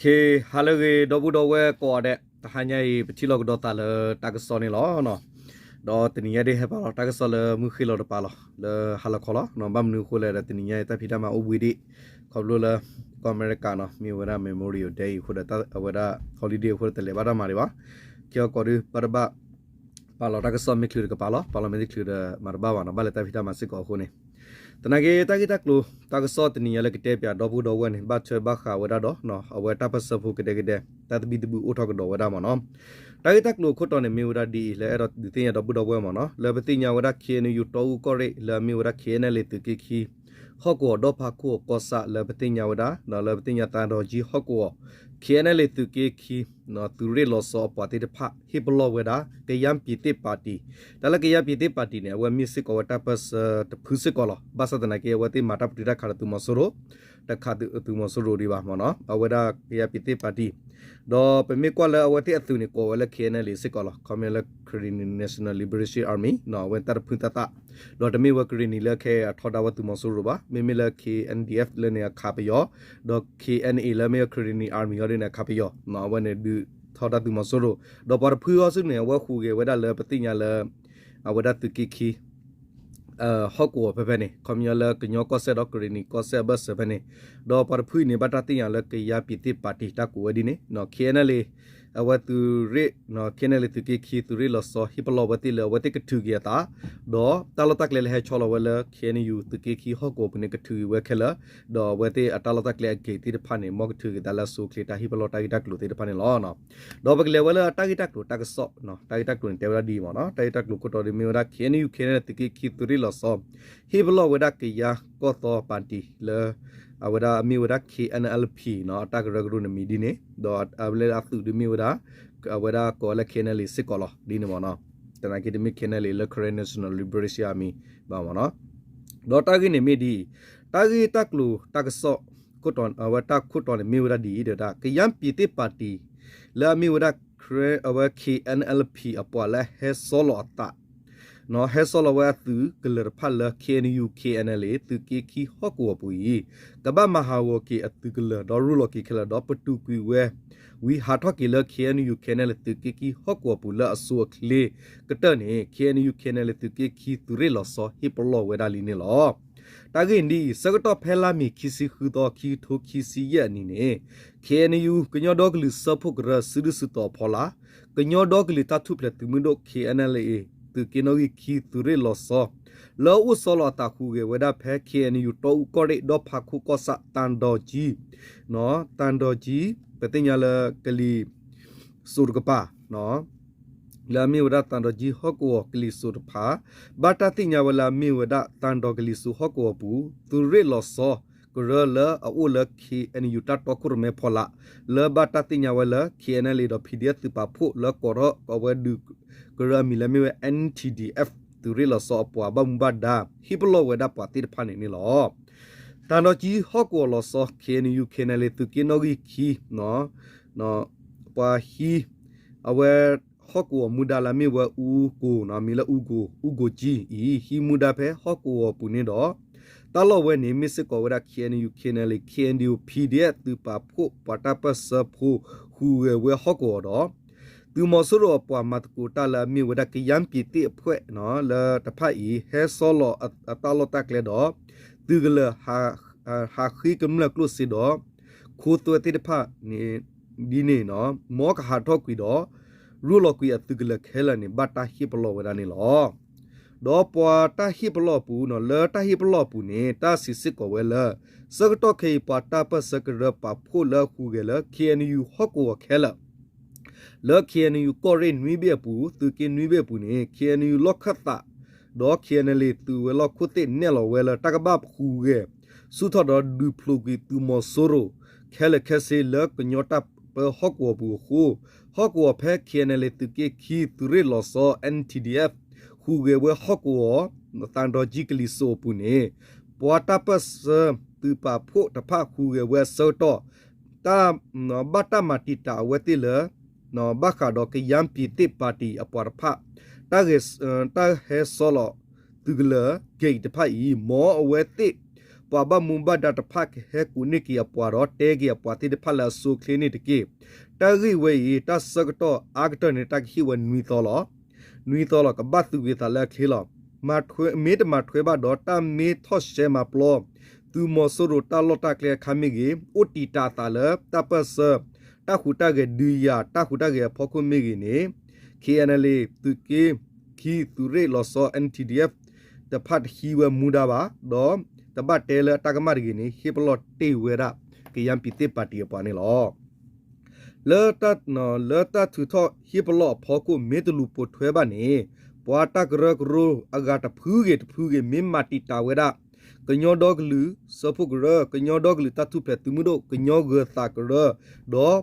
เคฮัลโหลดอบุดอเวกอดตะหันใหญ่ปฏิลอกดอตาเลตักซอนี่ลอเนาะดอตะนี่ยะเดเฮปาลอตักซอเลมุคิลอดปาลอเลฮัลโหลคอลอเนาะบัมนูโคเลตะนี่ยะตะพิดามาอุบุยดิขอบลุเลกอเมริกาเนาะมีเวลาเมโมรีเดย์โคดตะเวลาฮอลิเดย์โคดตะเลบาดามาดิวะเกียวกอดิปะบะปาลอตักซอมิคลิกปาลอปาลอเมดิคลิกมาบาวานะบาเลตะพิดามาสิกอโคเน တနကေတကိတကလူတကဆောတနီယလကတဲ့ပြတော့ဘူးတော့ဝနေဘတ်ချဘခါဝရတော့နော်အဝတပစဖုကတဲ့ကတဲ့တတ်ဘီဒဘူးအထောကတော့ဝရမနော်တကိတကလူခုတော်နေမြေဝရဒီလေအဲ့တော့ဒီတင်ရတော့ဘူးတော့ဝဲမနော်လေပတိညာဝရခေနယူတော့ကိုရဲလေမြေဝရခေနေလေတကိခီ ဟော့ကောဒေါ်ဖာကိုကောဆာလေပတိညာဝဒနော်လေပတိညာတန်တော်ကြီးဟော့ကောခေနေလေတကိခီနော်သူရဲလောစောပါတိတဖဟိဘလောဝဒကယံပီတိပါတီဒါလကယံပီတိပါတီနေဝမီစစ်ကောတပစတဖုစစ်ကောလဘာစဒနာကေဝတိမာတာပတိရခါတူမဆိုရို တခါတူမဆိုရိုဒီပါမနော်အဝဒကယံပီတိပါတီတော့ပမေကွာလအဝတိအသူနေကောဝလခေနေလေစစ်ကောလကမေလခရီနီနေရှနယ်လီဘရေရှင်းအာမီနော်ဝန်တရဖွင့်တတာတော့တမေဝကရီနီလခေထော်ဒါဝတူမဆိုရိုပါမေမေလခေ NDF လနေခါပယောတော့ KNA လမေခရီနီအာမီရနေခါပယောနော်ဝနေဒူထော်ဒါတူမဆိုရိုတော့ပါဖွေောစုနေဝခုကေဝဒလပတိညာလအဝဒတူကိခီ ဟော့ကောဘဘနေကွန်မြူလာကညောကောဆက်တော့ကရီနီကောဆက်ဘတ်ဆဘနေဒေါ်ပါဖူးနေဘတာတင်ရလကေယာပီတိပါတီတာကူဝဒီနေနော်ခဲနလေ uh hokwo pepene komyala knyo ko se dok rini ko se bas pepene do par phui ne batati ya la ke ya piti party ta ku wadi ne no khenale awatu re no khenale tu ke khi tu re lo so hiplo wati le wati ke thu gya ta do talo tak le he cholo wala kheni yu tu ke khi hokwo pune ke thu we khela do wati atalo tak le ke ti de phane mo ke thu ge dala su kle ta hiplo ta ta klu ti de phane lo no do bak le wala ta ta klu ta ke so no ta ta klu te wala di mo no ta ta klu ko to de mi wala kheni yu khene tu ke khi tu re lo so hiplo wada ke ya ko to panti le အဝဒအမီဝဒ KNLP နော်အတကရဂရုနမီဒီနေဒေါ်အဘလေအသူဒီမီဝဒအဝဒကောလ KNL စစ်ကောလဒီနေမနော်တနကီဒမီ KNL လခရနရှနယ်လီဘရေစီယာမီဘာမနော်ဒေါ်တာဂီနေမီဒီတာဂီတက်လူတက်ဆော့ကုတွန်အဝတခုတွန်မီဝဒဒီဒတာကယံပီတိပါတီလာမီဝဒခရအဝ KNLP အပွားလဲဟဲဆောလောတာ နော်ဟဲဆောလဝဲသူကလရဖလ KNU KNL သူကေခီဟော့ကောပူီကဘာမဟာဝကေအသူကလဒေါ်ရူလကေခလဒေါ်ပတူကွီဝဲဝီဟာထော့ကေလ KNU KNL သူကေခီဟော့ကောပူလအဆူခလေကတနေ KNU KNL သူကေခီသူရဲလောဆောဟိပလောဝဲဒါလီနေလောတာဂိန်ဒီစကတော့ဖဲလာမီခီစီခူတော့ခီထိုခီစီရဲ့အနေနဲ့ KNU ကညောဒေါကလစဖုကရစဒစတော့ဖောလာကညောဒေါကလတထုပလက်သူမတို့ KNL သူကင်းနိုခီသူရဲလောဆောလောဥဆောလတာခုကေဝဒဖဲ KNU တော့ကောရိဒေါဖခုကောစတန်တော်ကြီးနော်တန်တော်ကြီးပတိညာလကလီစုရကပါနော်လာမီဝဒတန်တော်ကြီးဟော့ကောကလီစုရဖာဘာတာတိညာဝလာမီဝဒတန်တော်ကလီစုဟော့ကောပူသူရဲလောဆော ကရလအူလခီအန်ယူတတ်တော့ကုရမေဖောလာလဘတာတိညာဝလာခီအန်လီတော့ PDF တပါဖို့လကောရကဝဒုကရမီလမီဝ NTDF သူရီလဆောပွားဘမ်ဘဒါဟိပလောဝဒပွားတိဖာနေနီလောတန်တော့ကြီးဟော့ကောလဆောခေနီယူခေနလေသူကိနောဂီခီနော်နော်ပွားဟီအဝဲဟော့ကောမူဒါလာမီဝအူကိုနော်မီလာအူကိုအူကိုကြီးဤဟီမူဒါဖဲဟော့ကောပူနေတော့ တလောဝဲနေမစ်ကောဝဒ KNU KNL KNU PDF သူပါဖို့ပတာပစဖို့ဟူဝဲဟော့ကောတော့သူမဆူရောပွားမတ်ကူတလာမီဝဒကယံပီတိဖွဲ့နော်လာတဖတ်ဤဟဲဆောလောအတလောတက်လေတော့သူကလဟာဟာခိကမလကလုစီတော့ခုသွေတိတဖတ်နေဒီနေနော်မောကဟာတော့ကွီတော့ရူလောကွီအသူကလခဲလနေဘတ်တာဟိပလောဝဒနေလော တော့ပွာတာဟိပလောပူနော်လဲတာဟိပလောပူနေတာစီစစ်ကောဝဲလဲစကတော့ခေပါတာပစကရပါဖိုလခုကလ KNU ဟော့ကောခဲလာလော KNU ကိုရင်နွိဘေပူသူကင်နွိဘေပူနေ KNU လောက်ခတ်တာဒေါ် KNL သူဝဲလောက်ခုတဲ့နဲလောဝဲလာတကဘခူကဲစုထတော်ဒူဖလိုကီသူမဆိုရိုခဲလခဲဆေလကညောတာပဟော့ကောဘူးခုဟော့ကောဖဲ KNL သူကေခီသူရဲလောဆော NTDF ခုကဲဝဲဟော့ကောတန်တော်ဂျီကလီဆိုပူနေပွာတာပစသူပါဖို့တဖခုကဲဝဲဆောတော့တာဘတ်တမတီတာဝဲတိလေနော်ဘခါတော့ကယမ်ပီတိပါတီအပေါ်ဖတာဂက်တာဟဲဆောလသူကလဂိတ်တဖိုင်မောအဝဲတိပွာဘမုံဘဒတ်ဖက်ဟဲကူနိကီပွာတော့တဲကီပွာတိတဖလာဆူခလီနီတကီတာဂီဝေယတဆကတော့အာဂတနေတခိဝနွီတော်လော နွီတော်လောကဘတ်သူဝေတလက်ခေလောမထွေမေတမထွေဘတော့တမေထော့ရှဲမပလောသူမဆရတလောတကလေခမီဂီအိုတီတာတာလတပစတခုတကဒူယာတခုတကဖောခုမီဂီနေ KNL သူကေခီသူရေလောဆော NTDF တဖတ်ဟီဝမူဒါဘာတော့တပတ်တဲလတကမရဂီနီဟီပလော့တေဝေရာကယံပီတေပါတီပနေလော လေတတ်နော်လေတတ်သူတော့ဟီပလော့ဖောကုမေတလူပိုထွဲပါနေပွာတကရကရအဂါတဖူးကေတဖူးကေမင်မာတီတာဝေရာကညောဒေါဂလူစဖုကရကညောဒေါဂလူတတ်သူဖက်သူမှုတို့ကညောဂသကရတော့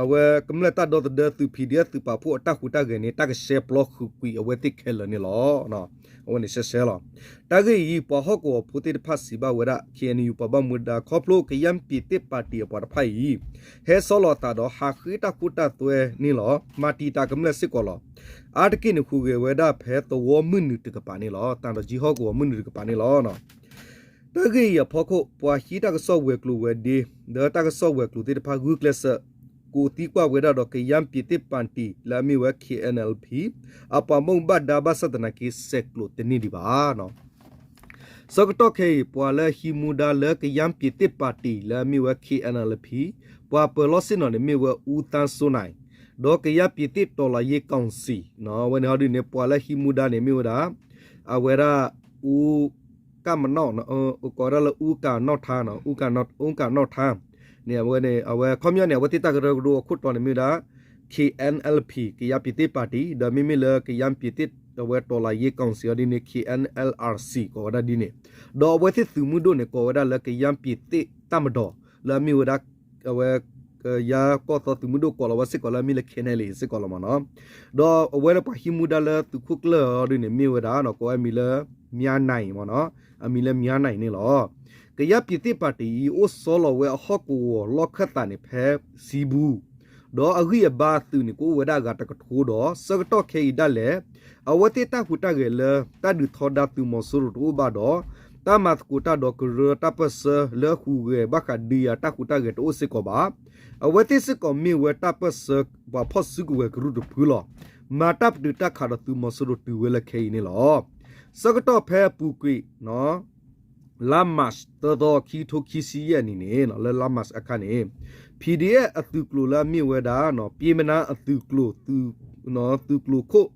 အဝဲကမလတာဒေါ်တဲ့သူ PDF သူပါဖို့အတခုတကနေတကရှေဘလော့ခုကွီအဝဲတိခဲလနေလောနော်အဝဲနေရှေရှေလောတကီပဟကောဖုတိဖတ်စီဘဝရ KNU ပဘမူဒါခေါပလိုကယမ်ပီတိပါတီပေါ်ဖိုင်ဟဲဆောလတာတော့ဟာခိတကုတသွဲနီလောမာတီတာကမလစစ်ကောလောအာတကိနခုကေဝဲဒါဖဲတော်မွနုတကပါနေလောတန်တော့ဂျီဟောကောမွနုတကပါနေလောနော်တကီရဖခုပွာဟီတကဆော့ဝဲကလူဝဲဒီဒတာကဆော့ဝဲကလူတိတဖာဂူကလဆာ ကိုတီကွာဝေဒါတော့ကယမ်ပီတိပန်တီလာမီဝဲ KNLP အပမုံဘဒါဘသဒနာကိစက်ကလို့တနေဒီပါနော်စကတော့ခေပွာလာဟီမူဒါလကယမ်ပီတိပါတီလာမီဝဲ KNLP ပွာပလောစင်နော်နေမီဝဲဦးတန်းစွနိုင်ဒေါကယပီတိတော်လာရေကောင်စီနော်ဝဲနေဟောဒီနေပွာလာဟီမူဒါနေမီဝဒါအဝဲရာဦးကမနောနော်အကောရလဦးကနော့ထားနော်ဦးကနော့ဦးကနော့ထား เนี่ยเวเนี่ยเอาไว้คอมยอนเนี่ยวัติตากระดูคุดตอนมีละ KNLP กิยาปิติปาร์ตี้เดมิมิเลกิยามปิติตัวเวตอลายกองเสียดิน KNLRC ก็ว่าได้ดินดอเวที่สูมุดเนี่ยก็ว่าได้ละกิยามปิติตามดอแล้วมีเวลาเอาไว้ยาก็ตัวตุมุดก็ลวสิก็ลมีเลเคนเลสิก็ลมาเนาะดอเวลปะฮิมุดาเลตุคุกเลอดินมีเวลาเนาะก็มีเลมียาไหนมาเนาะมีเลมียาไหนนี่หรอ ကရပြတိပါတီအိုဆောလဝဲဟော့ကိုလောခတ်တန်ဖဲစီဘူးဒေါ်အဂိယဘာသူနီကိုဝဒကတကထိုးတော့စကတော့ခေဒလဲအဝတိတဖူတကလေတဒူထောဒသူမဆူရူဘာတော့တမတ်ကူတာဒေါကရတပစလေခုဝဲဘခဒီယာတခုတကတိုးစကောပါအဝတိစကောမီဝဲတပစဘာဖော့စုကဝဲကရူဒဖူလောမာတပ်ဒူတခါတော့သူမဆူရတူဝဲလခေနေလောစကတော့ဖဲပူကွေနော် လာမတ်တော်တော်ခီထိုခီစီရနေနေနော်လဲလာမတ်အခါနေ PDF အသူကလိုလာမြေဝဲတာနော်ပြေမနာအသူကလိုသူနော်သူကလိုခို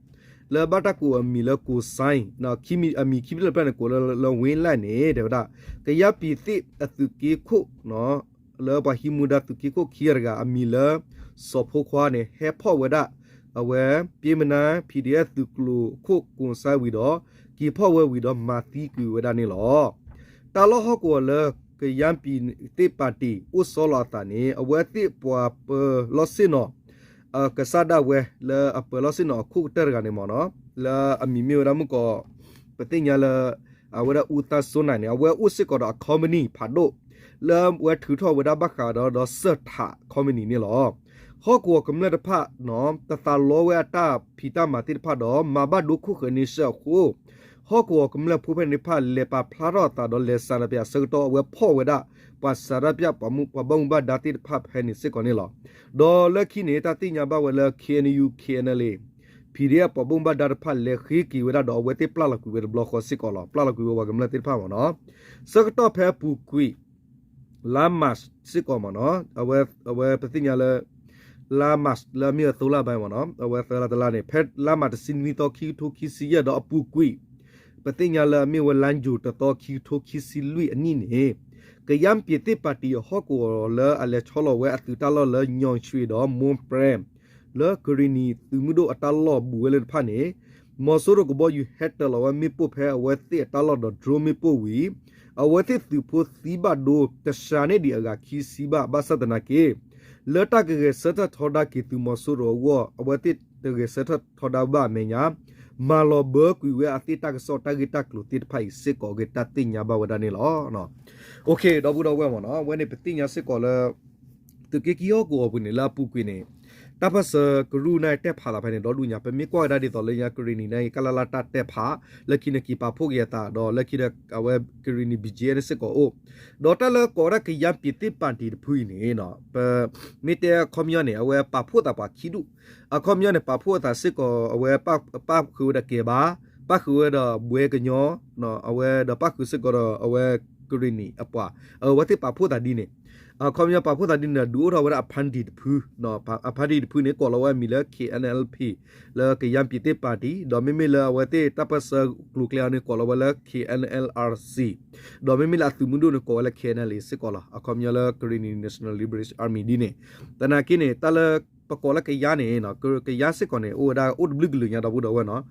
လဲဘတာကိုအမီလကိုဆိုင်နော်ခီမီအမီခီမီလပန်ကိုလဝင်းလိုက်နေတဲ့ဗျာကရပီတိအသူကေခိုနော်လဲဘဟီမူဒတ်ကေခိုခီရကအမီလစောဖိုခွာနေဟဲဖော့ဝဲတာအဝဲပြေမနာ PDF သူကလိုခိုကွန်ဆိုင်ဝီတော့ကီဖော့ဝဲဝီတော့မာတီကူဝဲတာနေလော တာလောဟကောလေကယမ်ပီတေပါတီဥစောလာတာနေအဝဲတိပွာပလောစင်နောအကဆာဒဝဲလေအပလောစင်နောခုတရကနေမနောလာအမီမီရမကောပတိညာလာအဝဲဥတာဆွန်နိုင်အဝဲဥစစ်ကောအကောမနီဖာဒိုလာဝဲထူထောဝဒဘခါတော့တော့ဆတ်ဟာကောမနီနေလောဟောကောကမလက်တဖနော်တတလောဝဲတာဖီတာမာတိတဖတော့မဘဒုခုခနိရှခု ဟောကောကမလဖူဖနေဖလေပါဖလာရတာဒလေဆာရပြစကတော့ဝဖောဝဒပါစရပြပမှုပဘုံဘဒတိဖဖဟနေစကောနေလောဒေါ်လခိနေတာတိညာဘဝလ KNU KNL PDF ပဘုံဘဒဖလေခိကီဝဒတော့ဝတိပလလကူဝဒဘလခစကောလောပလလကူဝကမလတိဖမနော်စကတော့ဖဲပူကွီလာမတ်စကောမနော်အဝဲအဝဲပတိညာလေလာမတ်လာမီတိုလာဘိုင်မနော်အဝဲသလာတလာနေဖက်လာမတ်စင်ဝီတိုခီထိုခီစီရတော့အပူကွီ ပတိညာလာမေဝလန်ဂျူတတော်ခီထိုခီစီလူအနိနေကယမ်ပြတိပါတီဟောကောလာအလေချောလဝဲအတူတလောလညောင်ရွှေတော်မွန်ပရမ်လာဂရီနီသူမှုတို့အတလောဘူဝဲလဖာနေမော်ဆိုရကဘောယူဟက်တလောဝမီပုဖဲအဝဲတိအတလောဒဒရိုမီပုဝီအဝဲတိသူဖို့စီဘဒိုတရှာနေဒီအကခီစီဘဘာသဒနာကေလတကကေစတထောဒါကီသူမော်ဆိုရဝအဝဲတိတကေစတထောဒါဘာမေညာ မာလောဘကွေဝဲအတိတက်စောတဂိတက်လူတိဖိုင်စစ်ကောဂေတတိညာဘဝဒနေလောနော်โอเคတော့ဘူးတော့ဝဲမနော်ဝဲနေပတိညာစစ်ကောလဲတကေကီယောကိုဘုန်လာပူကွေနေ တပတ်စကရူနိုင်တက်ဖာလာဖိုင်တော့လူညာပမေကွာဒါဒီတော့လေညာကရီနီနိုင်ကလာလာတတက်ဖာလက်ခိနကီပါဖို့ရတာတော့လက်ခိရအဝဲကရီနီဘီဂျီရစကောအိုဒေါ်တလကောရကယပီတိပန်တီဖူးနေနော်ပမီတဲကွန်မြူနီအဝဲပါဖို့တာပါခီဒူအကွန်မြူနီပါဖို့တာစစ်ကောအဝဲပါပါခူဒကေဘာပါခူဒဘွေကညောနော်အဝဲဒပါခူစစ်ကောအဝဲကရီနီအပွားအဝဲတိပါဖို့တာဒီနေ အခေါမြပါဖို့တာဒီနဒူရောဝရအဖန်ဒီဖူနော်အဖန်ဒီဖူနေကောလဝဲမီလ KNLP လကယမ်ပီတေပါတီဒေါ်မီမီလဝတေတပစကလူကလယာနေကောလဝလ KNLRC ဒေါ်မီမီလာသူမှုဒိုနေကောလ KNL စကောလာအခေါမြလကရီနီ National Liberation Army ဒီနေတနာကိနေတလပကောလကရနေနော်ကရစစ်ကောနေအိုဒါအိုဒဘလဂလူညာတော့ဘူးတော့ဝဲနော်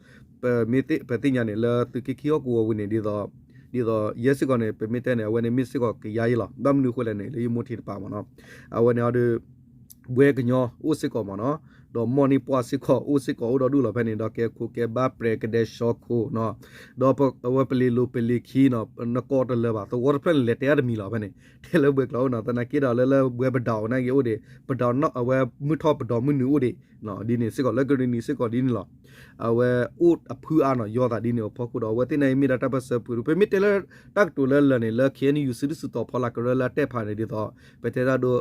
ပမေတေပတိညာနေလသူကီယိုကိုဝနေဒီတော့ ဒီတော့ရက်စကနေပမစ်တဲ့နေဝနေမစ်စကကရရလာဒမ်နုခွလည်းနေလေမိုတီပါမနော်အဝနေအဒဘွေကညောဥစကောမနော်တော့မော်နီပွားစကောဥစကောတော့ဒူလဖနေတော့ကဲခုကဲဘာပရကတဲ့ရှော့ခိုနော်တော့ပဝပလီလိုပလီခီနော်နကောတလေပါတော့ဝတ်ပလက်လက်တဲမီလာဖနေတဲလဘကလောနော်တနကိတော့လဲလဲဘွေပဒေါနိုင်ရိုဒီပဒေါနော်အဝဲမှုထော့ပဒေါမှုနူဒီနော်ဒီနေစကောလက်ကရနီစကောဒီနေလား အဝဲဥတ်အဖူအာနော်ယောတာဒီနေဖောက်ကတော့ဝဲတင်နေမိတာတပ်ပစပူပမီတဲလတက်တူလလနေလခဲနီယူစစ်စတော့ဖော်လာကရလာတက်ဖာနေဒီတော့ပတေတာဒို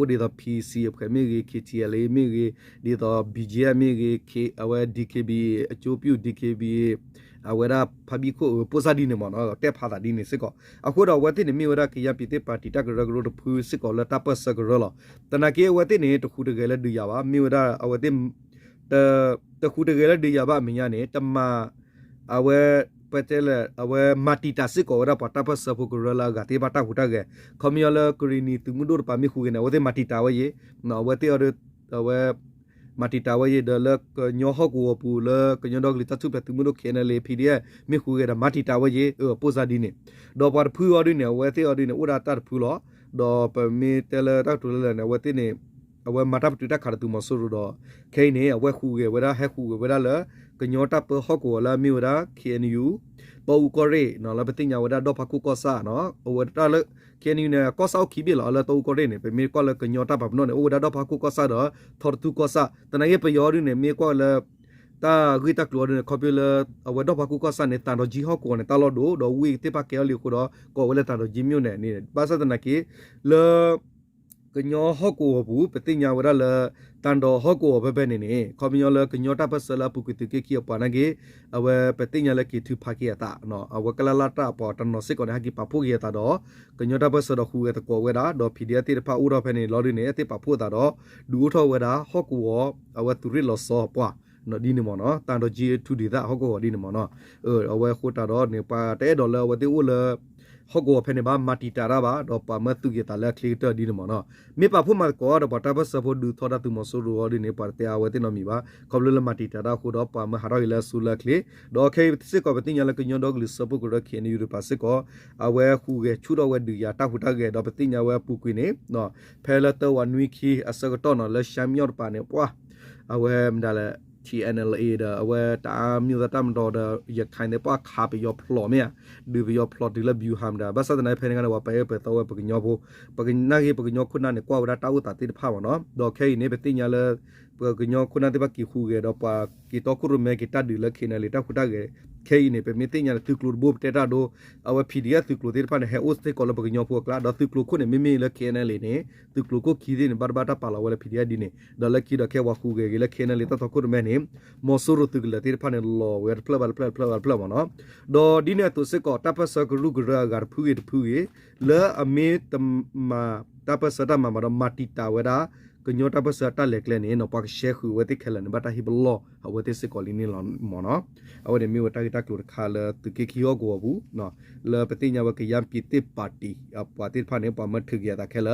ဥဒီတော့ PC ဖခဲမိကြီး KTL မိကြီးဒီတော့ BGM မိကြီး K အဝဲ DKB အကျိုးပြု DKB အဝဲရာဖဘီကိုပိုစာဒီနေမနော်တက်ဖာတာဒီနေစစ်ကောအခုတော့ဝဲတင်နေမိဝရကရပီတေပါတီတက်ဂရဂရတဖူစစ်ကောလတပ်ပစကရလတနကေဝဲတင်နေတခုတကယ်လဲဒူရပါမိဝရအဝဲတင် တတခုတကယ်လဲဒူရပါမညာနေတမအဝဲပတဲလအဝဲမာတီတာစစ်ကောရပတာပစဖူကရလာဂတိပတာဟူတာကေခမီယလကရီနီသူမှုဒိုပါမီခုကေနဝဲမာတီတာဝဲယေနော်ဝဲတေရဝဲမာတီတာဝဲယေဒလကညောဟကူပူလကညောဒဂလီတသူပသူမှုဒိုခေနလေဖီဒီယမီခုကေမာတီတာဝဲယေပိုဇာဒီနေဒေါ်ပါဖူအော်ဒီနေဝဲတေအော်ဒီနေဥရာတာဖူလောဒေါ်ပမီတဲလတာတူလနေဝဲတေနေ အဝဲမာတာပတူတာခါတူမဆိုရတော့ခိနေအဝဲခုကေဝဲဒါဟဲခုကေဝဲဒါလကညောတာပဟောကိုလာမီဝဒါ KNU ပေါ်ကိုရေနော်လာပတိညာဝဒါတော့ဖကုကောဆာနော်ဝဒါလ KNU ne ကောဆောက်ခိဘီလာလာတော့ကိုရေနေပမေကောလကညောတာပပနော်ဝဒါတော့ဖကုကောဆာတော့ထော်တူကောဆာတနယေပယောရနေမေကောလတာဂိတကလောနေခေါပီလာအဝတော့ဖကုကောဆာနေတန်တော့ဂျီဟောကိုနေတာလောဒိုတော့ဝီတေပကဲလီကိုတော့ကိုဝဲတန်တော့ဂျီမျိုးနေနေပါစတနကေလော ကညောဟော့ကိုဘူးပတိညာဝရလတန်တော်ဟော့ကိုဘဘနေနေခေါမညောလကညောတာပဆလာပုကတိကေကီပနာကေအဝပတိညာလကေသူဖာကေတာနော်အဝကလလာတာပေါ်တန်တော်စစ်ကောနေဟကိပပုကေတာတော့ကညောတာပဆဒခုကေတကောဝဲတာတော့ဖီဒီယတိတဖာဥရောဖဲနေလော်ရီနေအတိပပုတာတော့ဒူထောဝဲတာဟော့ကိုအဝသူရီလောစောပွားနော်ဒီနေမော်နော်တန်တော်ဂျီထူဒီတာဟော့ကိုဒီနေမော်နော်အဲအဝခိုတာတော့နေပါတဲဒေါ်လာဝတိဝလ ဟောကိုဖဲနေပါမာတီတာရာပါတော့ပါမသူကေတာလက်ခလီတာဒီနမနော်မေပါဖို့မကောတော့ပါတာဘဆဖို့ဒူထောတာသူမဆိုရဒီနေပါတဲအဝဲတင်နမီပါကောလလမာတီတာရာခိုတော့ပါမဟာရလဆူလက်ခလီတော့ခေစစ်ကောပတင်ရလကညွန်တော့ကလစပုကရခေနီယူပါစစ်ကောအဝဲခုကေချူတော့ဝဲဒူယာတာခုတာကေတော့ပတင်ရဝဲပူကွေနေနော်ဖဲလတော့ဝနွီခီအစကတော့နော်လရှမ်ယောပါနေပွားအဝဲမဒါလဲ TNLA da awe ta mu da tam do da ya khain de pa kha pe yo phlo me du pe yo phlo di la view ham da ba sa da nai phe ne ga wa pe pe to wa pe nyo bo pe na ge pe nyo khu na ne kwa wa ta u ta ti pha wa no do khe ne pe ti nya le pe nyo khu na te ba ki khu ge do pa ki to khu ru me ki ta di la khin le ta khu ta ge ခဲနေပဲမင်းတင်ညာသူကလူဘိုတက်တာဒိုအဝပီဒီယာသူကလူတဲ့ဖာနေဟဲအိုစတေကောလဘကညောဖိုကလာဒသူကလူခုနေမိမိလခဲနေလေနေသူကလူကိုခီဒီနေဘာဘာတာပါလာဝဲပီဒီယာဒီနေဒါလကီဒခဲဝခုゲゲလခဲနေလေတတခုမဲနေမောဆူရသူကလတဲ့ဖာနေလောဝဲပလဘလပလပလပလမနော်ဒိုဒီနေသူစကောတပစကလူဂရဂါဖူရဖူရလဲအမေတမတပစတမမရမတီတာဝဲတာ ကညောတပစတလက်လဲနေနော်ပါရှဲခုဝဲတိခဲလန်ဘတာဟိဘလောအဝဲတိစကောလီနီလောမောနော်အဝဲမြေဝတာတာကလူခါလတကေခီယောကိုဘူးနော်လဲပတိညာဝကယံပီတိပါတီအပါတိဖာနေပါမထရတာခဲလ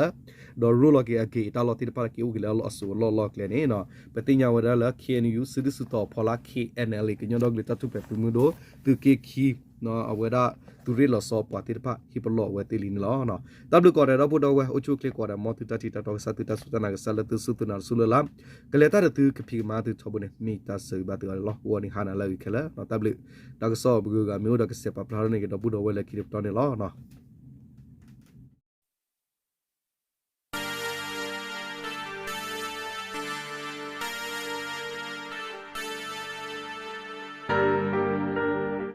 ဒေါ်ရူလကေအကေတာလောတိပါကေဥဂလလောအဆူလောလောကလဲနေနော်ပတိညာဝဒါလ KNU စစ်စစ်တော်ဖလာ KNL ကညောတော့ဂလတတုပဲပမှုဒိုသူကေခီ နော်အဝဲဒါသူရီလောစောပွားတိဖာဟိပလောဝဲတေလီနော်နော်တဘလကောရတော့ဘဒဝဲအချိုကလကောရမောတူတတီတော်စတူတဆုတနာကဆလတဆုတနာဆုလလာကလေတာတသူကဖိမာတူချဘနေမိတာဆေဘတ်တော်လောဝနီဟာနာလာဝိခလာနော်တဘလဒါကစောဘဂူကမျိုးတော့ကစပပလာနေကတော့ဘဒဝဲလက်ခိရတော်နေလောနော်